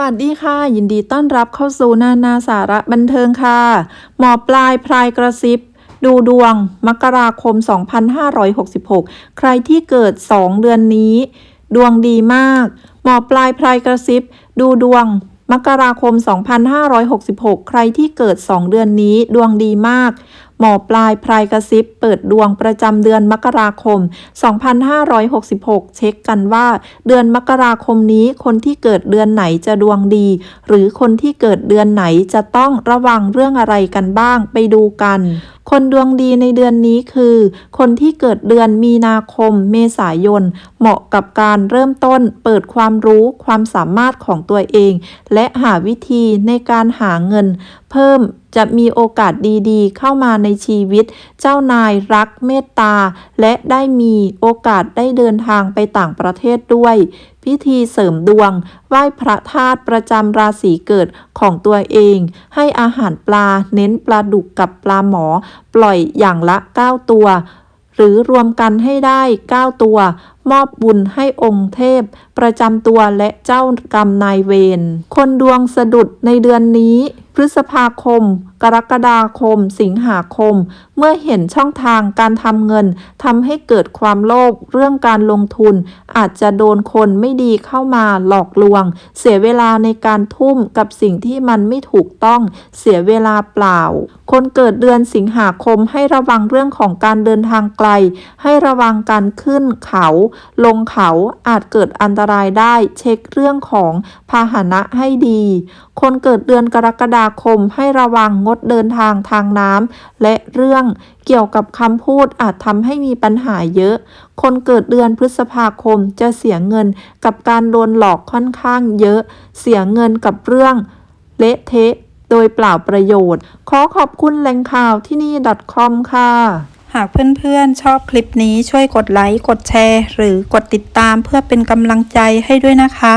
วัสดีค่ะ ยินดีต้อนรับเข้าสู่นานาสาระบันเทิงค่ะ หมอปลายพรายกระซิบ ดูดวง มกราคม 2566 ใครที่เกิด 2 เดือนนี้ ดวงดีมาก หมอปลายพรายกระซิบ ดูดวง มกราคม 2566 ใครที่เกิด 2 เดือนนี้ ดวงดีมาก มอปลายพรายกระซิบเปิดดวงประจำเดือนมกราคม 2566 เช็คกันว่า เดือนมกราคมนี้คนที่เกิดเดือนไหนจะดวงดี หรือคนที่เกิดเดือนไหนจะต้องระวังเรื่องอะไรกันบ้างไปดูกันคนดวงดีในเดือนนี้คือ คนที่เกิดเดือนมีนาคม เมษายน เหมาะกับการเริ่มต้น เปิดความรู้ความสามารถของตัวเอง และหาวิธีในการหาเงิน เพิ่ม จะมีโอกาสดีๆ เข้ามาในชีวิต เจ้านายรักเมตตา และได้มีโอกาสได้เดินทางไปต่างประเทศด้วย พิธีเสริมดวง ไหว้พระธาตุประจำราศีเกิดของตัวเอง ให้อาหารปลาเน้นปลาดุกกับปลาหมอ ปล่อยอย่างละ 9 ตัว หรือรวมกันให้ได้ 9 ตัว มอบบุญให้องค์เทพ ประจำตัวและเจ้ากรรมนายเวรคนดวงสะดุดในเดือนนี้ พฤษภาคม กรกฎาคม สิงหาคม เมื่อเห็นช่องทางการทำเงินทำให้เกิดความโลภเรื่องการลงทุน อาจจะโดนคนไม่ดีเข้ามาหลอกลวง เสียเวลาในการทุ่มกับสิ่งที่มันไม่ถูกต้อง เสียเวลาเปล่า คนเกิดเดือนสิงหาคมให้ระวังเรื่องของการเดินทางไกล ให้ระวังการขึ้นเขา ลงเขาอาจเกิดอันตรายได้ เช็คเรื่องของพาหนะให้ดี คนเกิดเดือนกรกฎาคมให้ระวังงดเดินทางทางน้ำและเรื่องเกี่ยวกับคำพูดอาจทำให้มีปัญหาเยอะ คนเกิดเดือนพฤษภาคมจะเสียเงินกับการโดนหลอกค่อนข้างเยอะ เสียเงินกับเรื่องเละเทะโดยเปล่าประโยชน์ ขอขอบคุณแหล่งข่าวที่นี่ .com ค่ะ หากเพื่อนๆ ชอบคลิปนี้ช่วยกดไลค์ กดแชร์ หรือกดติดตามเพื่อเป็นกำลังใจให้ด้วยนะคะ